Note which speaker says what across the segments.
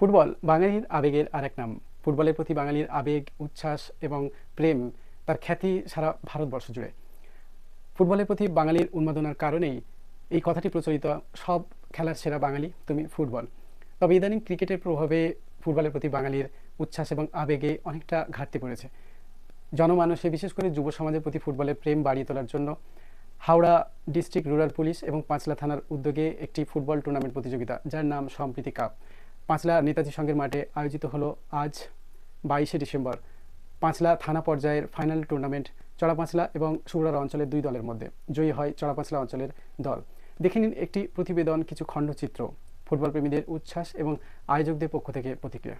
Speaker 1: Football, বাঙালির আবেগের আরেক নাম। ফুটবলের প্রতি বাঙালির আবেগ, উচ্ছ্বাস এবং প্রেম তার খ্যাতি সারা ভারতবর্ষ জুড়ে। ফুটবলের প্রতি বাঙালির উন্মাদনার কারণেই এই কথাটি প্রচলিত, সব খেলার সেরা বাঙালি তুমি ফুটবল। তবে ইদানিং ক্রিকেটের প্রভাবে ফুটবলের প্রতি বাঙালির উচ্ছ্বাস এবং আবেগে অনেকটা ঘাটতি পড়েছে। জনমানুষে বিশেষ করে যুব সমাজের প্রতি ফুটবলের প্রেম বাড়িয়ে তোলার জন্য হাওড়া ডিস্ট্রিক্ট রুরাল পুলিশ এবং পাঁচলা থানার উদ্যোগে একটি ফুটবল টুর্নামেন্ট প্রতিযোগিতা, যার নাম সম্প্রীতি কাপ। পাঁচলা নেতাজি সঙ্গের মাঠে আয়োজিত হলো আজ বাইশে ডিসেম্বর। পাঁচলা থানা পর্যায়ের ফাইনাল টুর্নামেন্ট চড়াপাঁচলা এবং সুরার অঞ্চলের দুই দলের মধ্যে। জয়ী হয় চড়াপাঁচলা অঞ্চলের দল। দেখে নিন একটি প্রতিবেদন, কিছু খণ্ডচিত্র। ফুটবল প্রেমীদের উচ্ছ্বাস এবং আয়োজকদের পক্ষ থেকে প্রতিক্রিয়া।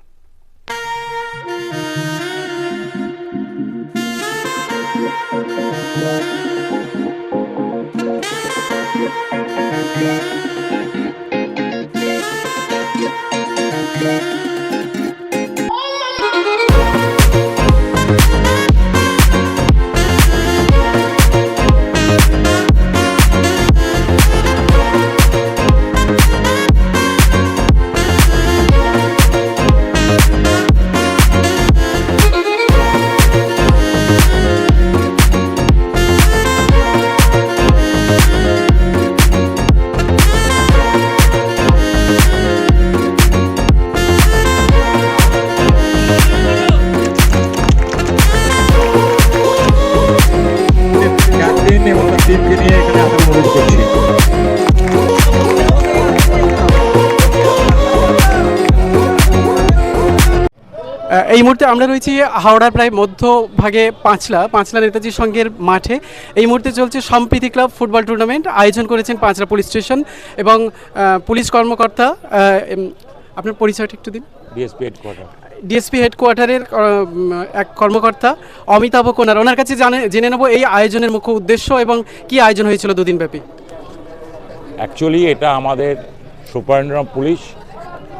Speaker 2: ক্যাপ্টেন এবং টিমকে নিয়ে এখানে করছি।
Speaker 1: এই মুহূর্তে আমরা রয়েছি হাওড়ার প্রায় মধ্যভাগে পাঁচলা পাঁচলা নেতাজি সঙ্গের মাঠে। এই মুহূর্তে চলছে সম্প্রীতি ক্লাব ফুটবল টুর্নামেন্ট আয়োজন করেছেন পাঁচলা পুলিশ স্টেশন এবং পুলিশ কর্মকর্তা আপনার পরিচয়টা একটু দিন।
Speaker 2: DSP headquarter.
Speaker 1: ডিএসপি হেডকোয়ার্টারের এক কর্মকর্তা অমিতাভ কোনার ওনার কাছে জানে, জেনে নেব এই আয়োজনের মুখ্য উদ্দেশ্য এবং কি আয়োজন হয়েছিল দুদিন ব্যাপী
Speaker 3: অ্যাকচুয়ালি এটা আমাদের সুপারিনটেন্ডেন্ট পুলিশ,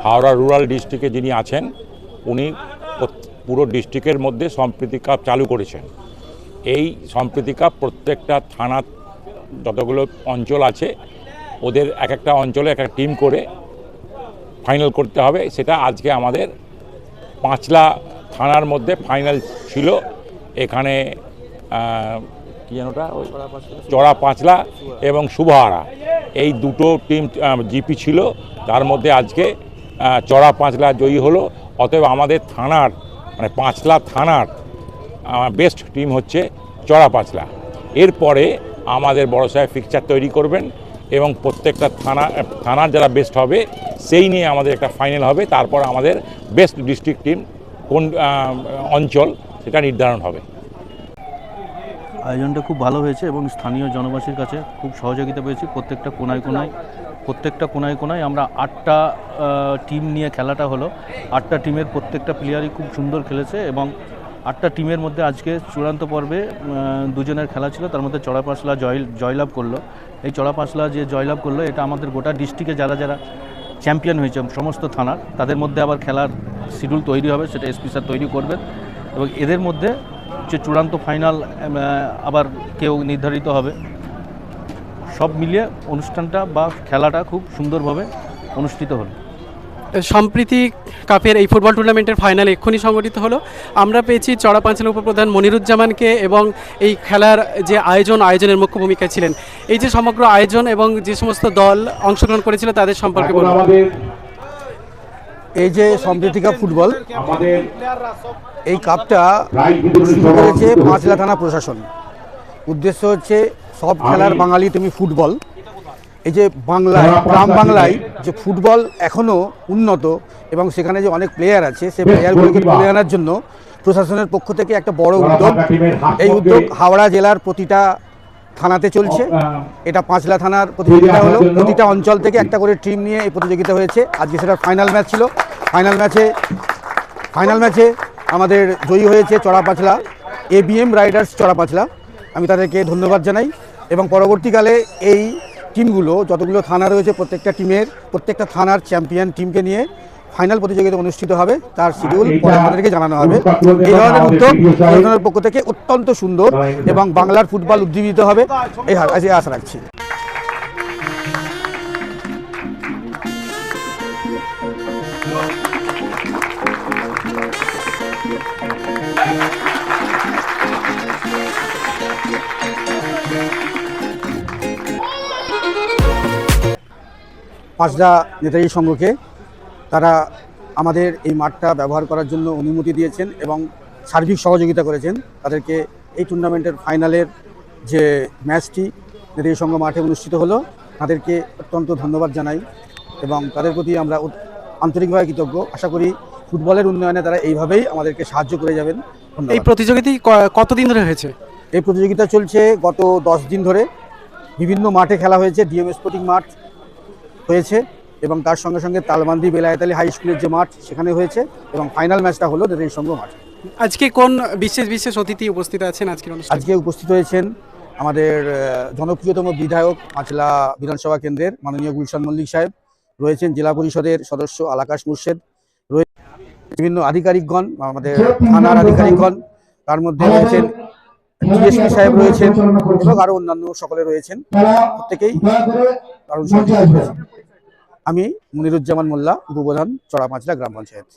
Speaker 3: হাওড়া রুরাল ডিস্ট্রিক্টে যিনি আছেন, উনি পুরো ডিস্ট্রিক্টের মধ্যে সম্প্রীতি কাপ চালু করেছেন। এই সম্প্রীতি কাপ প্রত্যেকটা থানা যতগুলো অঞ্চল আছে, ওদের এক একটা অঞ্চলে এক একটা টিম করে ফাইনাল করতে হবে। সেটা আজকে আমাদের পাঁচলা থানার মধ্যে ফাইনাল ছিল। এখানে কি যেন ওটা? চড়া পাঁচলা এবং শুভহারা। এই দুটো টিম জিপি ছিল। তার মধ্যে আজকে চড়া পাঁচলা জয়ী হলো। অতএব আমাদের থানার মানে পাঁচলা থানার বেস্ট টিম হচ্ছে চড়া পাঁচলা। এরপরে আমাদের বড় সাহেব ফিকচার তৈরি করবেন। এবং প্রত্যেকটা থানা থানার যারা বেস্ট হবে, সেই নিয়ে আমাদের একটা ফাইনাল হবে। তারপর আমাদের বেস্ট ডিস্ট্রিক্ট টিম কোন অঞ্চল সেটা নির্ধারণ হবে।
Speaker 4: আয়োজনটা খুব ভালো হয়েছে এবং স্থানীয় জনবাসীর কাছে খুব সহযোগিতা পেয়েছি। প্রত্যেকটা কোনায় কোনায়, প্রত্যেকটা কোনায় কোনায় আমরা আটটা টিম নিয়ে খেলাটা হলো। আটটা টিমের প্রত্যেকটা প্লেয়ারই খুব সুন্দর খেলেছে এবং আটটা টিমের মধ্যে আজকে চূড়ান্ত পর্বে দুজনের খেলা ছিল। তার মধ্যে চড়াপাশলা জয় জয়লাভ করল। এই চড়াপাশলা যে জয়লাভ করল, এটা আমাদের গোটা ডিস্ট্রিক্টে যারা যারা চ্যাম্পিয়ন হয়েছে, সমস্ত থানার, তাদের মধ্যে আবার খেলার শিডিউল তৈরি হবে, সেটা এসপি স্যার তৈরি করবেন। এবং এদের মধ্যে যে চূড়ান্ত ফাইনাল আবার কেউ নির্ধারিত হবে, সব মিলিয়ে অনুষ্ঠানটা বা খেলাটা খুব সুন্দরভাবে অনুষ্ঠিত হলো।
Speaker 1: সম্প্রীতি কাপের এই ফুটবল টুর্নামেন্টের ফাইনাল এক্ষুনি সংগঠিত হলো। আমরা পেয়েছি চড়াপাঁচের উপপ্রধান মনিরুজ্জামানকে এবং এই খেলার যে আয়োজন আয়োজনের মুখ্য ভূমিকায় ছিলেন। এই যে সমগ্র আয়োজন এবং যে সমস্ত দল অংশগ্রহণ করেছিল তাদের সম্পর্কে বলুন।
Speaker 2: আমাদের
Speaker 5: এই যে সম্প্রীতি কাপ ফুটবল এই কাপটা শুরু করেছে পাঁচলা থানা প্রশাসন। উদ্দেশ্য হচ্ছে সব খেলার বাঙালি তুমি ফুটবল। এই যে বাংলায় গ্রাম বাংলায় যে ফুটবল এখনও উন্নত এবং সেখানে যে অনেক প্লেয়ার আছে সেই প্লেয়ারগুলোকে তুলে আনার জন্য প্রশাসনের পক্ষ থেকে একটা বড় উদ্যোগ।
Speaker 2: পাঁচলা
Speaker 5: এই উদ্যোগ হাওড়া জেলার প্রতিটা থানাতে চলছে। এটা পাঁচলা থানার প্রতিযোগিতা হলো। প্রতিটা অঞ্চল থেকে একটা করে টিম নিয়ে এই প্রতিযোগিতা হয়েছে। আজকে সেটা ফাইনাল ম্যাচ ছিল। ফাইনাল ম্যাচে ফাইনাল ম্যাচে আমাদের জয়ী হয়েছে চড়াপাঁচলা এবিএম রাইডার্স চড়াপাঁচলা। আমি তাদেরকে ধন্যবাদ জানাই। এবং পরবর্তীকালে এই টিমগুলো যতগুলো থানা রয়েছে প্রত্যেকটা টিমের প্রত্যেকটা থানার চ্যাম্পিয়ন টিমকে নিয়ে ফাইনাল প্রতিযোগিতা অনুষ্ঠিত হবে। তার শিডিউল পরে আমাদেরকে জানানো হবে। এই ধরনের উদ্যোগ প্রশাসনের পক্ষ থেকে অত্যন্ত সুন্দর এবং বাংলার ফুটবল উজ্জীবিত হবে। এই এই আশা রাখছি। পাঁচটা নেতাজি সংঘকে তারা আমাদের এই মাঠটা ব্যবহার করার জন্য অনুমতি দিয়েছেন এবং সার্বিক সহযোগিতা করেছেন। তাদেরকে এই টুর্নামেন্টের ফাইনালের যে ম্যাচটি নেতাজি সংঘ মাঠে অনুষ্ঠিত হলো তাদেরকে অত্যন্ত ধন্যবাদ জানাই এবং তাদের প্রতি আমরা আন্তরিকভাবে কৃতজ্ঞ। আশা করি ফুটবলের উন্নয়নে তারা এইভাবেই আমাদেরকে সাহায্য করে যাবেন।
Speaker 1: এই প্রতিযোগিতা কতদিন ধরে হয়েছে?
Speaker 5: এই প্রতিযোগিতা চলছে গত দশ দিন ধরে। বিভিন্ন মাঠে খেলা হয়েছে ডিএম স্পোর্টিং মাঠ হয়েছে এবং তার সঙ্গে সঙ্গে তালবান্দি বেলায়েতালি হাই স্কুলের যে মাঠ সেখানে হয়েছে এবং ফাইনাল ম্যাচটা হলো নেতাজি সংঘ মাঠ।
Speaker 1: আজকে কোন বিশেষ বিশেষ অতিথি উপস্থিত আছেন আজকের
Speaker 5: আজকে উপস্থিত হয়েছেন আমাদের জনপ্রিয়তম বিধায়ক মাছলা বিধানসভা কেন্দ্রের মাননীয় গুলশান মল্লিক সাহেব রয়েছেন জেলা পরিষদের সদস্য আলাকাশ মুর্শেদ রয়েছে বিভিন্ন আধিকারিকগণ আমাদের থানার আধিকারিকগণ তার মধ্যে রয়েছেন ডিএসপি সাহেব রয়েছেন এবং আরও অন্যান্য সকলে রয়েছেন। প্রত্যেকেই। আমি মনিরুজ্জামান মোল্লা উপপ্রধান চড়া মাছলা গ্রাম পঞ্চায়েত।